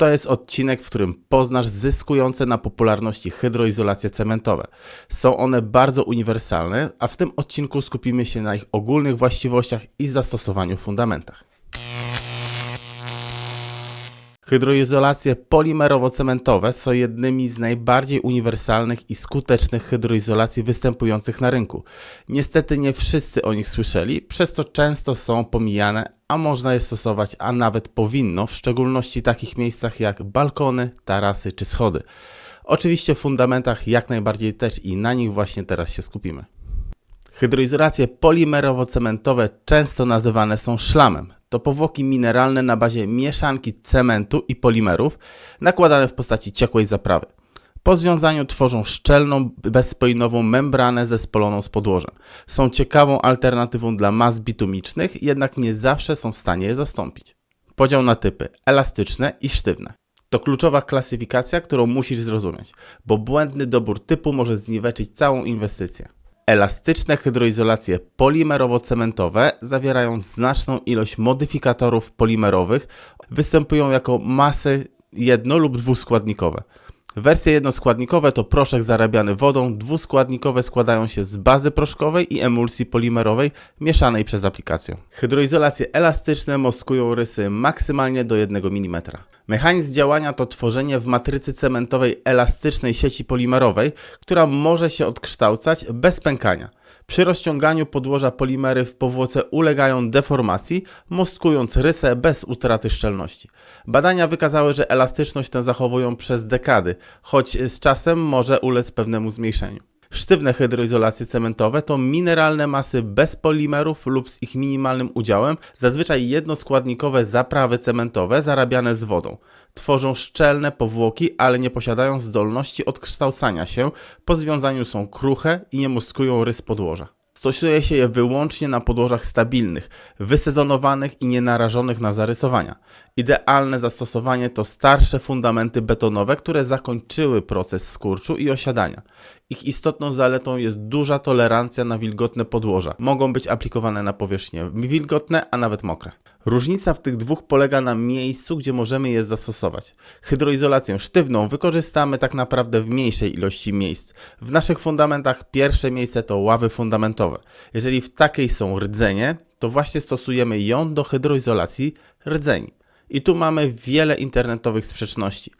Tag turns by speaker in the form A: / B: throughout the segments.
A: To jest odcinek, w którym poznasz zyskujące na popularności hydroizolacje cementowe. Są one bardzo uniwersalne, a w tym odcinku skupimy się na ich ogólnych właściwościach i zastosowaniu w fundamentach. Hydroizolacje polimerowo-cementowe są jednymi z najbardziej uniwersalnych i skutecznych hydroizolacji występujących na rynku. Niestety nie wszyscy o nich słyszeli, przez co często są pomijane, a można je stosować, a nawet powinno, w szczególności w takich miejscach jak balkony, tarasy czy schody. Oczywiście w fundamentach jak najbardziej też i na nich właśnie teraz się skupimy. Hydroizolacje polimerowo-cementowe często nazywane są szlamem. To powłoki mineralne na bazie mieszanki cementu i polimerów nakładane w postaci ciekłej zaprawy. Po związaniu tworzą szczelną, bezspojnową membranę zespoloną z podłożem. Są ciekawą alternatywą dla mas bitumicznych, jednak nie zawsze są w stanie je zastąpić. Podział na typy elastyczne i sztywne. To kluczowa klasyfikacja, którą musisz zrozumieć, bo błędny dobór typu może zniweczyć całą inwestycję. Elastyczne hydroizolacje polimerowo-cementowe zawierają znaczną ilość modyfikatorów polimerowych, występują jako masy jedno- lub dwuskładnikowe. Wersje jednoskładnikowe to proszek zarabiany wodą, dwuskładnikowe składają się z bazy proszkowej i emulsji polimerowej mieszanej przez aplikację. Hydroizolacje elastyczne mostkują rysy maksymalnie do 1 mm. Mechanizm działania to tworzenie w matrycy cementowej elastycznej sieci polimerowej, która może się odkształcać bez pękania. Przy rozciąganiu podłoża polimery w powłoce ulegają deformacji, mostkując rysę bez utraty szczelności. Badania wykazały, że elastyczność tę zachowują przez dekady, choć z czasem może ulec pewnemu zmniejszeniu. Sztywne hydroizolacje cementowe to mineralne masy bez polimerów lub z ich minimalnym udziałem, zazwyczaj jednoskładnikowe zaprawy cementowe zarabiane z wodą. Tworzą szczelne powłoki, ale nie posiadają zdolności odkształcania się, po związaniu są kruche i nie mostkują rys podłoża. Stosuje się je wyłącznie na podłożach stabilnych, wysezonowanych i nienarażonych na zarysowania. Idealne zastosowanie to starsze fundamenty betonowe, które zakończyły proces skurczu i osiadania. Ich istotną zaletą jest duża tolerancja na wilgotne podłoża. Mogą być aplikowane na powierzchnie wilgotne, a nawet mokre. Różnica w tych dwóch polega na miejscu, gdzie możemy je zastosować. Hydroizolację sztywną wykorzystamy tak naprawdę w mniejszej ilości miejsc. W naszych fundamentach pierwsze miejsce to ławy fundamentowe. Jeżeli w takiej są rdzenie, to właśnie stosujemy ją do hydroizolacji rdzeni. I tu mamy wiele internetowych sprzeczności.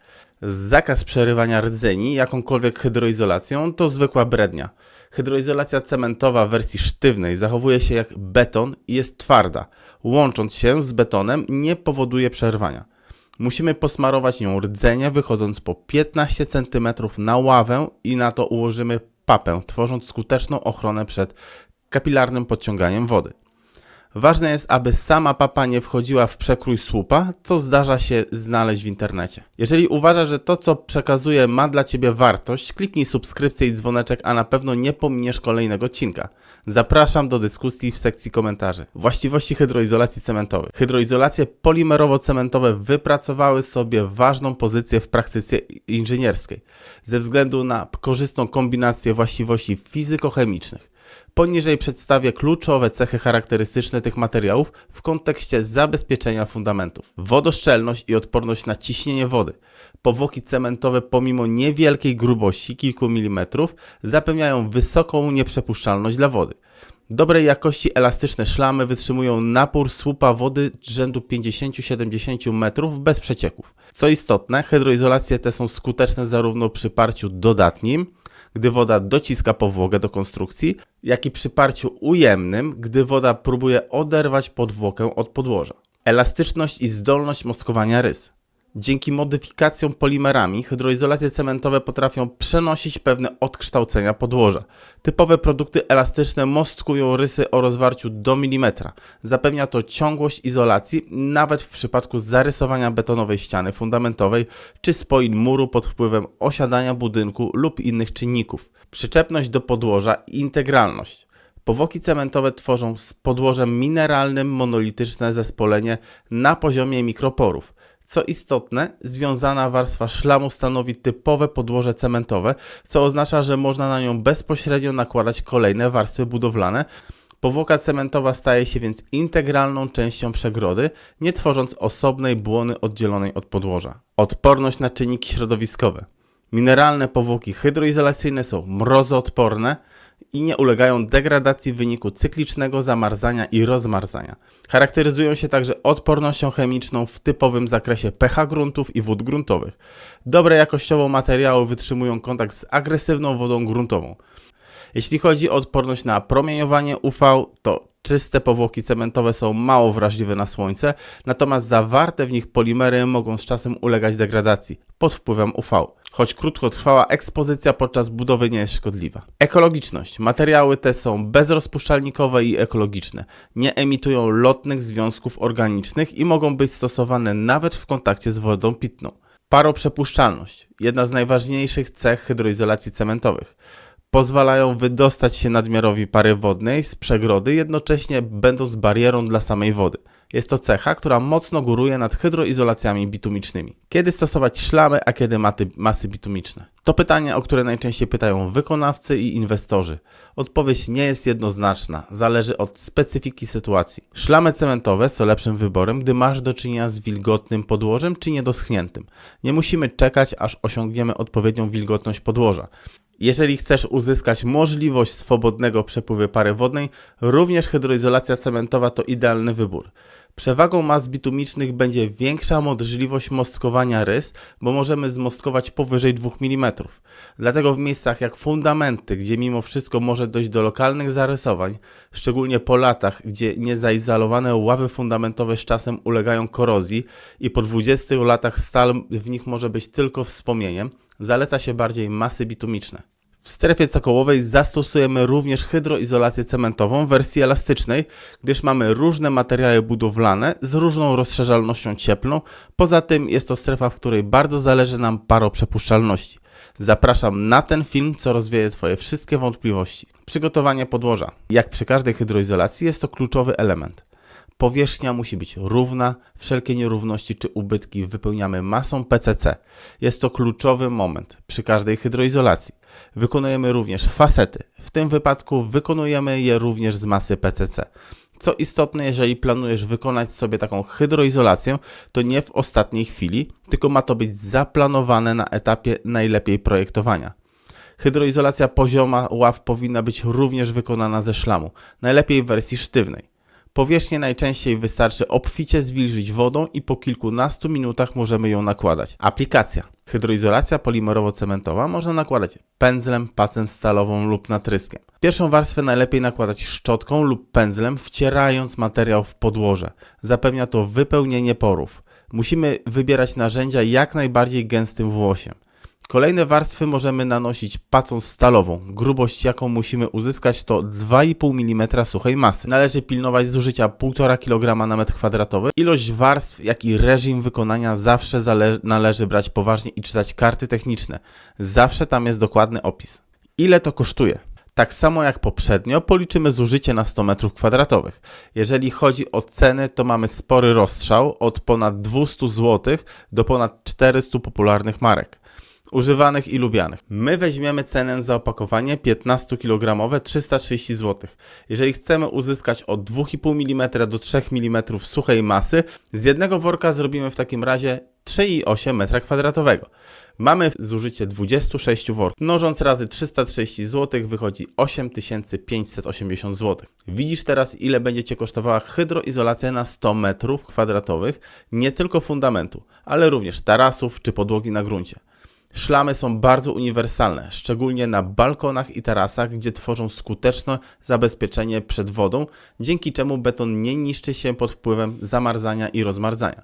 A: Zakaz przerywania rdzeni jakąkolwiek hydroizolacją to zwykła brednia. Hydroizolacja cementowa w wersji sztywnej zachowuje się jak beton i jest twarda. Łącząc się z betonem nie powoduje przerwania. Musimy posmarować nią rdzenie wychodząc po 15 cm na ławę i na to ułożymy papę, tworząc skuteczną ochronę przed kapilarnym podciąganiem wody. Ważne jest, aby sama papa nie wchodziła w przekrój słupa, co zdarza się znaleźć w internecie. Jeżeli uważasz, że to, co przekazuję, ma dla Ciebie wartość, kliknij subskrypcję i dzwoneczek, a na pewno nie pominiesz kolejnego odcinka. Zapraszam do dyskusji w sekcji komentarzy. Właściwości hydroizolacji cementowej. Hydroizolacje polimerowo-cementowe wypracowały sobie ważną pozycję w praktyce inżynierskiej ze względu na korzystną kombinację właściwości fizykochemicznych. Poniżej przedstawię kluczowe cechy charakterystyczne tych materiałów w kontekście zabezpieczenia fundamentów. Wodoszczelność i odporność na ciśnienie wody. Powłoki cementowe pomimo niewielkiej grubości kilku milimetrów zapewniają wysoką nieprzepuszczalność dla wody. Dobrej jakości elastyczne szlamy wytrzymują napór słupa wody rzędu 50-70 metrów bez przecieków. Co istotne, hydroizolacje te są skuteczne zarówno przy parciu dodatnim, gdy woda dociska powłokę do konstrukcji, jak i przy parciu ujemnym, gdy woda próbuje oderwać podwłokę od podłoża. Elastyczność i zdolność mostkowania rys. Dzięki modyfikacjom polimerami hydroizolacje cementowe potrafią przenosić pewne odkształcenia podłoża. Typowe produkty elastyczne mostkują rysy o rozwarciu do milimetra. Zapewnia to ciągłość izolacji nawet w przypadku zarysowania betonowej ściany fundamentowej czy spoin muru pod wpływem osiadania budynku lub innych czynników. Przyczepność do podłoża i integralność. Powłoki cementowe tworzą z podłożem mineralnym monolityczne zespolenie na poziomie mikroporów. Co istotne, związana warstwa szlamu stanowi typowe podłoże cementowe, co oznacza, że można na nią bezpośrednio nakładać kolejne warstwy budowlane, Powłoka cementowa staje się więc integralną częścią przegrody, nie tworząc osobnej błony oddzielonej od podłoża. Odporność na czynniki środowiskowe. Mineralne powłoki hydroizolacyjne są mrozoodporne i nie ulegają degradacji w wyniku cyklicznego zamarzania i rozmarzania. Charakteryzują się także odpornością chemiczną w typowym zakresie pH gruntów i wód gruntowych. Dobre jakościowo materiały wytrzymują kontakt z agresywną wodą gruntową. Jeśli chodzi o odporność na promieniowanie UV, to czyste powłoki cementowe są mało wrażliwe na słońce, natomiast zawarte w nich polimery mogą z czasem ulegać degradacji pod wpływem UV. Choć krótkotrwała ekspozycja podczas budowy nie jest szkodliwa. Ekologiczność. Materiały te są bezrozpuszczalnikowe i ekologiczne. Nie emitują lotnych związków organicznych i mogą być stosowane nawet w kontakcie z wodą pitną. Paroprzepuszczalność. Jedna z najważniejszych cech hydroizolacji cementowych pozwalają wydostać się nadmiarowi pary wodnej z przegrody, jednocześnie będąc barierą dla samej wody. Jest to cecha, która mocno góruje nad hydroizolacjami bitumicznymi. Kiedy stosować szlamy, a kiedy maty, masy bitumiczne? To pytanie, o które najczęściej pytają wykonawcy i inwestorzy. Odpowiedź nie jest jednoznaczna, zależy od specyfiki sytuacji. Szlamy cementowe są lepszym wyborem, gdy masz do czynienia z wilgotnym podłożem czy niedoschniętym. Nie musimy czekać, aż osiągniemy odpowiednią wilgotność podłoża. Jeżeli chcesz uzyskać możliwość swobodnego przepływu pary wodnej, również hydroizolacja cementowa to idealny wybór. Przewagą mas bitumicznych będzie większa możliwość mostkowania rys, bo możemy zmostkować powyżej 2 mm. Dlatego w miejscach jak fundamenty, gdzie mimo wszystko może dojść do lokalnych zarysowań, szczególnie po latach, gdzie niezaizolowane ławy fundamentowe z czasem ulegają korozji i po 20 latach stal w nich może być tylko wspomnieniem, zaleca się bardziej masy bitumiczne. W strefie cokołowej zastosujemy również hydroizolację cementową w wersji elastycznej, gdyż mamy różne materiały budowlane z różną rozszerzalnością cieplną. Poza tym jest to strefa, w której bardzo zależy nam paroprzepuszczalności. Zapraszam na ten film, co rozwieje Twoje wszystkie wątpliwości. Przygotowanie podłoża. Jak przy każdej hydroizolacji jest to kluczowy element. Powierzchnia musi być równa, wszelkie nierówności czy ubytki wypełniamy masą PCC. Jest to kluczowy moment przy każdej hydroizolacji. Wykonujemy również fasety. W tym wypadku wykonujemy je również z masy PCC. Co istotne, jeżeli planujesz wykonać sobie taką hydroizolację, to nie w ostatniej chwili, tylko ma to być zaplanowane na etapie najlepiej projektowania. Hydroizolacja pozioma ław powinna być również wykonana ze szlamu, najlepiej w wersji sztywnej. Powierzchnię najczęściej wystarczy obficie zwilżyć wodą i po kilkunastu minutach możemy ją nakładać. Aplikacja. Hydroizolacja polimerowo-cementowa można nakładać pędzlem, pacem stalową lub natryskiem. Pierwszą warstwę najlepiej nakładać szczotką lub pędzlem, wcierając materiał w podłoże. Zapewnia to wypełnienie porów. Musimy wybierać narzędzia jak najbardziej gęstym włosiem. Kolejne warstwy możemy nanosić pacą stalową. Grubość jaką musimy uzyskać to 2,5 mm suchej masy. Należy pilnować zużycia 1,5 kg na metr kwadratowy. Ilość warstw, jak i reżim wykonania zawsze należy brać poważnie i czytać karty techniczne. Zawsze tam jest dokładny opis. Ile to kosztuje? Tak samo jak poprzednio policzymy zużycie na 100 m2. Jeżeli chodzi o ceny, to mamy spory rozstrzał od ponad 200 zł do ponad 400 popularnych marek używanych i lubianych. My weźmiemy cenę za opakowanie 15 kg 330 zł. Jeżeli chcemy uzyskać od 2,5 mm do 3 mm suchej masy, z jednego worka zrobimy w takim razie 3,8 m2. Mamy zużycie 26 worków. Mnożąc razy 330 zł wychodzi 8580 zł. Widzisz teraz ile będzie Cię kosztowała hydroizolacja na 100 m2, nie tylko fundamentu, ale również tarasów czy podłogi na gruncie. Szlamy są bardzo uniwersalne, szczególnie na balkonach i tarasach, gdzie tworzą skuteczne zabezpieczenie przed wodą, dzięki czemu beton nie niszczy się pod wpływem zamarzania i rozmarzania,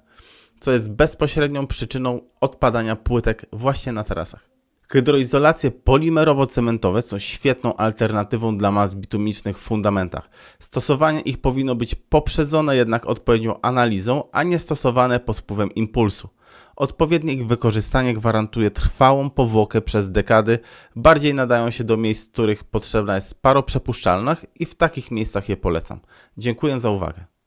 A: co jest bezpośrednią przyczyną odpadania płytek właśnie na tarasach. Hydroizolacje polimerowo-cementowe są świetną alternatywą dla mas bitumicznych w fundamentach. Stosowanie ich powinno być poprzedzone jednak odpowiednią analizą, a nie stosowane pod wpływem impulsu. Odpowiednie ich wykorzystanie gwarantuje trwałą powłokę przez dekady, bardziej nadają się do miejsc, w których potrzebna jest paroprzepuszczalność i w takich miejscach je polecam. Dziękuję za uwagę.